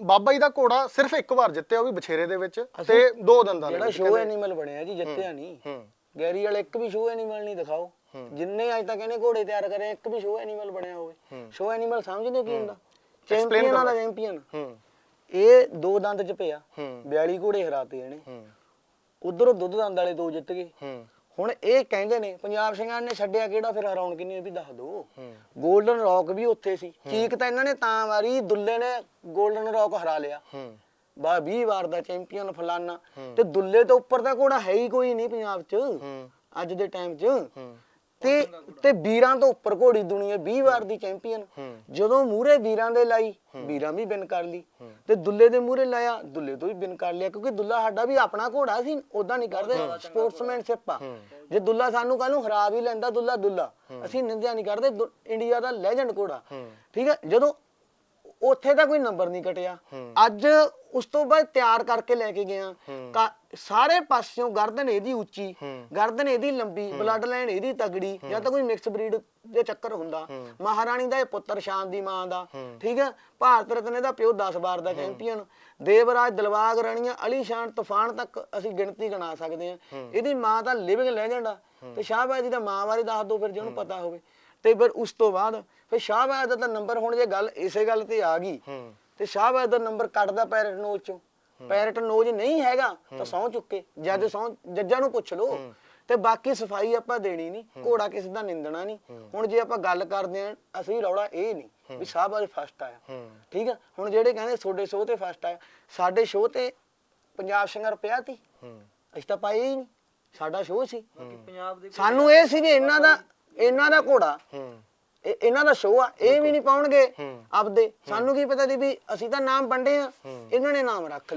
ਬਾਬਾ ਜੀ ਦਾ ਘੋੜਾ ਸਿਰਫ ਇੱਕ ਵਾਰ ਜਿੱਤਿਆ ਉਹ ਵੀ ਬਛੇਰੇ ਦੇ ਵਿੱਚ ਤੇ ਦੋ ਦੰਦਾਂ ਦੇ ਜਿਹੜਾ ਵਿੱਚ ਸ਼ੋਅ। ਐਨੀਮਲ ਬਣਿਆ ਜੀ ਜਿੱਤਿਆ ਨਹੀਂ। ਹੂੰ। ਗੈਰੀ ਵਾਲੇ ਇੱਕ ਵੀ ਸ਼ੋਅ ਐਨੀਮਲ ਨਹੀਂ ਦਿਖਾਓ। ਜਿੰਨੇ ਅੱਜ ਤੱਕ ਇਹਨੇ ਘੋੜੇ ਤਿਆਰ ਕਰੇ ਇੱਕ ਵੀ ਸ਼ੋਅ ਐਨੀਮਲ ਬਣਿਆ ਹੋਵੇ। ਸ਼ੋਅ ਐਨੀਮਲ ਸਮਝਦੇ ਕੀ ਹੁੰਦਾ? ਚੈਂਪੀਅਨ ਵਾਲਾ ਚੈਂਪੀਅਨ ਹੂੰ। ਇਹ ਦੋ ਦੰਦ ਚ ਪਿਆ। ਹੂੰ। 42 ਘੋੜੇ ਹਰਾਤੇ ਇਹਨੇ। ਉਧਰੋਂ ਦੁੱਧ ਦੰਦ ਵਾਲੇ ਦੋ ਜਿੱਤ ਗਏ। ਹੂੰ। ਹੁਣ ਇਹ ਕਹਿੰਦੇ ਨੇ ਪੰਜਾਬ ਸਿੰਘਾਂ ਨੇ ਛੱਡਿਆ ਕਿਹੜਾ ਫਿਰ ਹਰਾਉਣ ਕਿੰਨੀ ਵੀ ਦੱਸ ਹੂੰ 골ਡਨ ਰੌਕ ਵੀ ਉੱਥੇ ਸੀ। ਚੀਕ ਤਾਂ ਇਹਨਾਂ ਨੇ ਤਾਂ ਮਾਰੀ ਦੁੱਲੇ ਨੇ 골ਡਨ ਰੌਕ ਹਰਾ ਲਿਆ। ਬਾ 20 ਵਾਰ ਦਾ ਚੈਂਪੀਅਨ ਫਲਾਨਾ। ਤੇ ਦੁੱਲੇ ਤੋਂ ਉੱਪਰ ਦਾ ਘੋੜਾ ਹੈ ਹੀ ਕੋਈ ਨਹੀਂ ਪੰਜਾਬ 'ਚ। ਅੱਜ ਦੇ ਟਾਈਮ 'ਚ। ਤੇ ਤੇ ਵੀਰਾਂ ਤੋਂ ਉੱਪਰ ਘੋੜੀ ਦੁਨੀਆ 20 ਵਾਰ ਦੀ ਚੈਂਪੀਅਨ। ਜਦੋਂ ਮੂਰੇ ਵੀਰਾਂ ਦੇ ਲਾਈ ਵੀਰਾਂ ਵੀ ਬਿਨ ਕਰ ਲਈ। ਤੇ ਦੁੱਲੇ ਦੇ ਮੂਰੇ ਲਾਇਆ ਦੁੱਲੇ ਤੋਂ ਵੀ ਬਿਨ ਕਰ ਲਿਆ ਕਿਉਂਕਿ ਦੁੱਲਾ ਸਾਡਾ ਵੀ ਆਪਣਾ ਘੋੜਾ ਸੀ ਉਦਾਂ ਨਹੀਂ ਕਰਦੇ। ਸਪੋਰਟਸਮੈਨਸ਼ਿਪ ਆ। ਜੇ ਦੁੱਲਾ ਸਾਨੂੰ ਕੱਲ ਨੂੰ ਹਰਾ ਵੀ ਲੈਂਦਾ ਦੁੱਲਾ ਦੁੱਲਾ ਅਸੀਂ ਨਿੰਦਿਆ ਨਹੀਂ ਕਰਦੇ ਇੰਡੀਆ ਦਾ ਲੈਜੈਂਡ ਘੋੜਾ। ਠੀਕ ਹੈ ਜਦੋਂ ਉੱਥੇ ਤਾਂ ਕੋਈ ਨੰਬਰ ਨਹੀਂ ਕਟਿਆ। ਅੱਜ ਉਸ ਤੋਂ ਬਾਅਦ ਤਿਆਰ ਕਰਕੇ ਲੈ ਕੇ ਗਿਆ। ਸਾਰੇ ਪਾਸਿਓਂ ਗਰਦਨ ਇਹਦੀ ਉੱਚੀ ਗਰਦਨ ਇਹਦੀ ਲੰਬੀ ਬਲੱਡ ਲਾਈਨ ਇਹਦੀ ਤਗੜੀ ਜਾਂ ਤਾਂ ਕੋਈ ਮਿਕਸ ਬਰੀਡ ਦੇ ਚੱਕਰ ਹੁੰਦਾ। ਮਹਾਰਾਣੀ ਦਾ ਇਹ ਪੁੱਤਰ ਸ਼ਾਨ ਦੀ ਮਾਂ ਦਾ। ਠੀਕ ਹੈ ਭਾਰਤ ਰਤਨ ਇਹਦਾ ਪਿਓ 10 ਵਾਰ ਦਾ ਚੈਂਪੀਅਨ ਦੇਵਰਾਜ ਦਿਲਵਾਗ ਰਾਣੀਆਂ ਅਲੀ ਸ਼ਾਨ ਤੂਫਾਨ ਤੱਕ ਅਸੀਂ ਗਿਣਤੀ ਗਣਾ ਸਕਦੇ ਹਾਂ। ਇਹਦੀ ਮਾਂ ਤਾਂ ਲਿਵਿੰਗ ਲੈਜੈਂਡ ਆ। ਤੇ ਸ਼ਾਹਬਾਜ਼ ਦੀ ਮਾਂ ਬਾਰੇ ਦੱਸ ਦਿਓ ਫਿਰ ਜਿਹਨੂੰ ਪਤਾ ਹੋਵੇ। ਤੇ ਫਿਰ ਉਸ ਤੋਂ ਬਾਅਦ ਫਿਰ ਸ਼ਾਹਬਾਜ਼ ਦਾ ਨੰਬਰ ਹੁਣ ਜੇ ਗੱਲ ਇਸੇ ਗੱਲ ਤੇ ਆ ਗਈ ਤੇ ਸ਼ਾਹਬਾਜ਼ ਦਾ ਨੰਬਰ ਕੱਟਦਾ ਪੈਰਟ ਨੋਜ ਚੋਂ। ਪੈਰਟ ਨੋਜ ਨਹੀਂ ਹੈਗਾ ਤਾਂ ਸੌ ਚੁੱਕੇ ਜੱਜ ਸੌ ਜੱਜਾਂ ਨੂੰ ਪੁੱਛ ਲਓ। ਤੇ ਬਾਕੀ ਸਫ਼ਾਈ ਆਪਾਂ ਦੇਣੀ ਨਹੀਂ ਘੋੜਾ ਕਿਸੇ ਦਾ ਨਿੰਦਣਾ ਨਹੀਂ। ਹੁਣ ਜੇ ਆਪਾਂ ਗੱਲ ਕਰਦੇ ਆਂ ਅਸੀਂ ਰੌਲਾ ਇਹ ਨਹੀਂ ਵੀ ਸ਼ਾਹਬਾਜ਼ ਫਸਟ ਆਇਆ। ਠੀਕ ਆ? ਹੁਣ ਜਿਹੜੇ ਕਹਿੰਦੇ ਤੁਹਾਡੇ ਸ਼ੋਅ ਤੇ ਫਸਟ ਆਇਆ ਸਾਡੇ ਸ਼ੋਅ ਤੇ ਪੰਜਾਬ ਸਿੰਗਰ ਪਿਆ ਤੀ ਅਸੀਂ ਤਾਂ ਪਾਏ ਹੀ ਨਹੀਂ। ਸਾਡਾ ਸ਼ੋਅ ਸੀ। ਪੰਜਾਬ ਦੇ ਸਾਨੂੰ ਇਹ ਸੀ ਵੀ ਇਹਨਾਂ ਦਾ ਇਹਨਾਂ ਦਾ ਘੋੜਾ ਹੂੰ। ਇਹ- ਇਹਨਾਂ ਦਾ ਸ਼ੋਅ ਆ ਇਹ ਵੀ ਨਹੀਂ ਪਾਉਣਗੇ ਹੂੰ। ਆਪਦੇ। ਸਾਨੂੰ ਕੀ ਪਤਾ ਦੀ ਵੀ ਅਸੀਂ ਤਾਂ ਨਾਮ ਵੰਡੇ ਆ। ਇਹਨਾਂ ਨੇ ਨਾਮ ਰੱਖ ਲਿਆ।